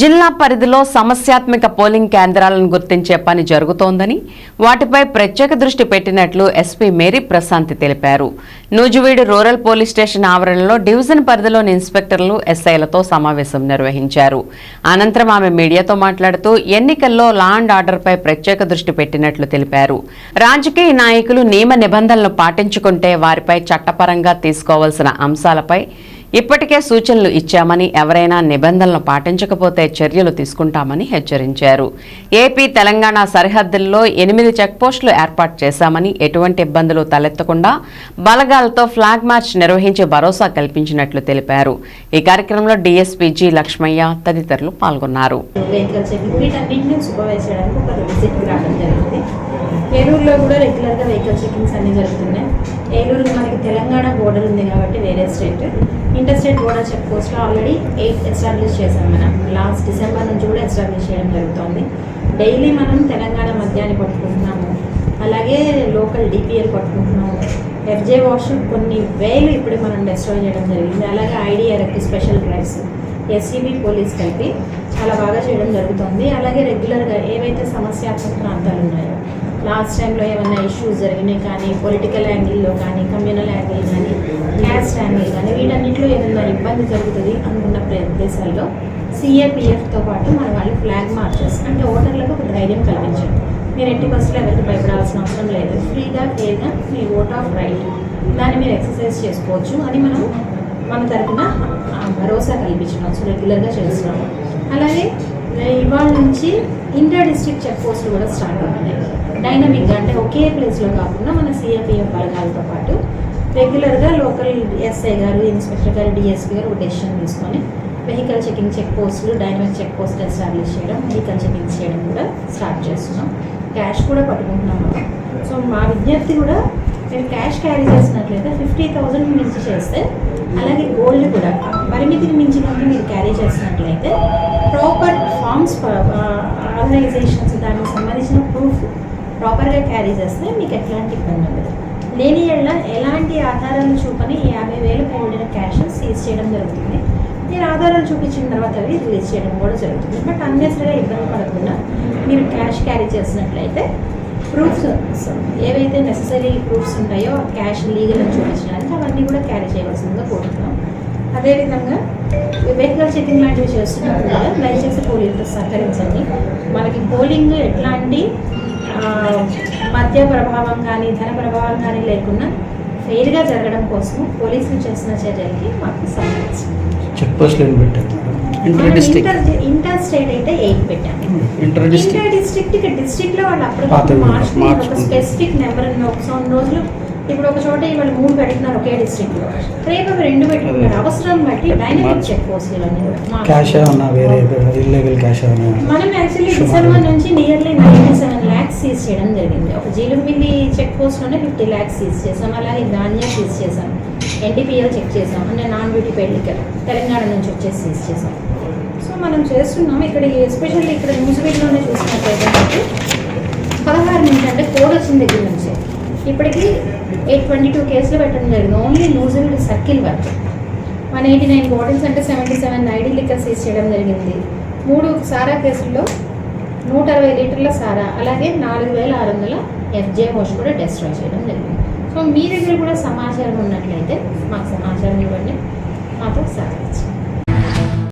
జిల్లా పరిధిలో సమస్యాత్మక పోలింగ్ కేంద్రాలను గుర్తించే పని జరుగుతోందని వాటిపై ప్రత్యేక దృష్టి పెట్టినట్లు ఎస్పీ మేరీ ప్రశాంతి తెలిపారు. నూజివీడు రూరల్ పోలీస్ స్టేషన్ ఆవరణలో డివిజన్ పరిధిలోని ఇన్స్పెక్టర్లు ఎస్ఐలతో సమావేశం నిర్వహించారు. అనంతరం ఆమె మీడియాతో మాట్లాడుతూ ఎన్నికల్లో లా అండ్ ఆర్డర్పై ప్రత్యేక దృష్టి పెట్టినట్లు తెలిపారు. రాజకీయ నాయకులు నియమ నిబంధనలు పాటించుకుంటే వారిపై చట్టపరంగా తీసుకోవాల్సిన అంశాలపై ఇప్పటికే సూచనలు ఇచ్చామని ఎవరైనా నిబంధనలు పాటించకపోతే చర్యలు తీసుకుంటామని హెచ్చరించారు. ఏపీ తెలంగాణ సరిహద్దుల్లో ఎనిమిది చెక్పోస్టులు ఏర్పాటు చేశామని ఎటువంటి ఇబ్బందులు తలెత్తకుండా బలగాలతో ఫ్లాగ్ మార్చ్ నిర్వహించి భరోసా కల్పించినట్లు తెలిపారు. ఈ కార్యక్రమంలో డీఎస్పీ జి లక్ష్మయ్య తదితరులు పాల్గొన్నారు. ఏలూరులో కూడా రెగ్యులర్గా వెహికల్ చెకింగ్స్ అన్నీ జరుగుతున్నాయి. ఏలూరు మనకి తెలంగాణ బోర్డర్ ఉంది కాబట్టి వేరే state inter state border check పోస్ట్లో ఆల్రెడీ ఎయిట్ ఎస్టాబ్లిష్ చేసాం మనం. లాస్ట్ డిసెంబర్ నుంచి కూడా ఎస్టాబ్లిష్ చేయడం జరుగుతుంది. డైలీ మనం తెలంగాణ మద్యాన్ని పట్టుకుంటున్నాము. అలాగే లోకల్ డిపిఎల్ పట్టుకుంటున్నాము. ఎఫ్జే వాష్ కొన్ని వేలు ఇప్పుడు మనం డిస్ట్రాయ్ చేయడం జరిగింది. అలాగే IDRF special drives SCB police కలిపి చాలా బాగా చేయడం జరుగుతుంది. అలాగే రెగ్యులర్గా ఏవైతే సమస్యాత్మక ప్రాంతాలు ఉన్నాయో లాస్ట్ టైంలో ఏమైనా ఇష్యూస్ జరిగినాయి కానీ పొలిటికల్ యాంగిల్లో కానీ కమ్యూనల్ యాంగిల్ కానీ క్యాస్ట్ యాంగిల్ కానీ వీటన్నిటిలో ఏదైనా ఇబ్బంది జరుగుతుంది అనుకున్న ప్రదేశాల్లో సిఏపిఎఫ్తో పాటు మన వాళ్ళు ఫ్లాగ్ మార్చెస్ అంటే ఓటర్లకు ఒక ధైర్యం కల్పించారు మీరు ఎట్టి బస్సులో ఎవరికి భయపడాల్సిన అవసరం లేదు. ఫ్రీగా ఫేర్గా మీ ఓట్ ఆఫ్ రైట్ దాన్ని మీరు ఎక్సర్సైజ్ చేసుకోవచ్చు అని మనం మన తరఫున భరోసా కల్పించడం సో రెగ్యులర్గా చేస్తున్నాము. అలాగే ఇవాళ నుంచి ఇంటర్ డిస్ట్రిక్ట్ చెక్ పోస్టులు కూడా స్టార్ట్ అవుతున్నాయి. డైనమిక్గా అంటే ఒకే ప్లేస్లో కాకుండా మన సిఆర్పిఎఫ్ బలగాలతో పాటు రెగ్యులర్గా లోకల్ ఎస్ఐ గారు ఇన్స్పెక్టర్ గారు డిఎస్పీ గారు ఒక డెసిషన్ తీసుకొని వెహికల్ చెకింగ్ చెక్ పోస్టులు డైనమిక్ చెక్ పోస్ట్ ఎస్టాబ్లిష్ చేయడం వెహికల్ చెకింగ్ చేయడం కూడా స్టార్ట్ చేస్తున్నాం. క్యాష్ కూడా పట్టుకుంటున్నాం సో మా విజ్ఞప్తి కూడా మీరు క్యాష్ క్యారీ చేసినట్లయితే ఫిఫ్టీ థౌజండ్ మించి చేస్తే అలాగే గోల్డ్ కూడా పరిమితిని పరిమితికి మించి కనుక మీరు క్యారీ చేసినట్లయితే ప్రాపర్ ఫార్మ్స్ ఆర్గనైజేషన్స్ uh, దానికి సంబంధించిన ప్రూఫ్ ప్రాపర్గా క్యారీ చేస్తే మీకు ఎట్లాంటి ఇబ్బంది ఉండదు. లేని ఏళ్ళ ఎలాంటి ఆధారాలు చూపని ఈ యాభై వేలు పైబడిన క్యాష్ సీజ్ చేయడం జరుగుతుంది. మీరు ఆధారాలు చూపించిన తర్వాత అవి రిలీజ్ చేయడం కూడా జరుగుతుంది. బట్ అన్నెసరిగా ఇబ్బంది పడకుండా మీరు క్యాష్ క్యారీ చేసినట్లయితే ప్రూఫ్స్ ఏవైతే నెససరీ ప్రూఫ్స్ ఉంటాయో క్యాష్ లీగల్ అని చూపించడానికి అవన్నీ కూడా క్యారీ చేయవలసిందిగా కోరుతున్నాం. అదేవిధంగా వెహికల్ చెకింగ్ లాంటివి చేస్తున్నప్పుడు కూడా దయచేసి పోలీసులు సహకరించండి. మనకి పోలింగ్ ఎట్లాంటి మద్య ప్రభావం కానీ ధన ప్రభావం కానీ లేకుండా ఫెయిర్గా జరగడం కోసం పోలీసులు చేసిన చర్యలకి మాకు మేడం ఇంటర్ స్టేట్ అయితే ఎయిట్ పెట్టాము ఇంటర్ డిస్ట్రిక్ట్ ఇంటర్ డిస్ట్రిక్ట్ ఇక డిస్ట్రిక్ట్లో వాళ్ళు అప్పుడు మార్చుకుని ఒక. స్పెసిఫిక్ నెంబర్ ఒక సొంత రోజులు ఇప్పుడు ఒక చోట ఇవాళ మూడు పెడుతున్నారు ఒకే డిస్ట్రిక్ట్లో. రేపు రెండు పెట్టుకుంటారు అవసరం బట్టి డైనమిక్. చెక్ పోస్ట్ క్యాష్ ఏమన్నా వేరే ఇల్లీగల్ క్యాష్ ఏమన్నా? మనం యాక్చువల్లీ. డిసెంబర్ నుంచి nearly ninety seven lakhs seize చేయడం జరిగింది. ఒక జీలుమిల్లి చెక్ పోస్ట్లోనే ఫిఫ్టీ ల్యాక్స్ సీజ్ చేసాం అలాగే ధాన్యం సీజ్ చేసాం ఎన్టీపీఎల్ చెక్ చేసాం అంటే నాన్ బ్యూటీ లిక్కర్ తెలంగాణ నుంచి వచ్చేసి సీజ్ చేసాం సో మనం చేస్తున్నాం. ఇక్కడ ఎస్పెషల్లీ ఇక్కడ న్యూజివీడ్లోనే చూసినట్లయితే మనకి పదహారు నుంచి అంటే కోడ్ వచ్చిన దగ్గర నుంచి ఇప్పటికి ఎయిట్ ట్వంటీ టూ కేసులు పెట్టడం జరిగింది. Only Nuzvid circle work one eighty nine bottles అంటే seventy seven ID liquor seize చేయడం జరిగింది. మూడు సారా కేసుల్లో నూట అరవై లీటర్ల సారా అలాగే నాలుగు వేల ఆరు వందల ఎఫ్జే మోష్ కూడా డెస్ట్రాయ్ చేయడం జరిగింది. సో మీ దగ్గర కూడా సమాచారం ఉన్నట్లయితే మాకు సమాచారం ఇవ్వండి. మాతో సహకరించండి.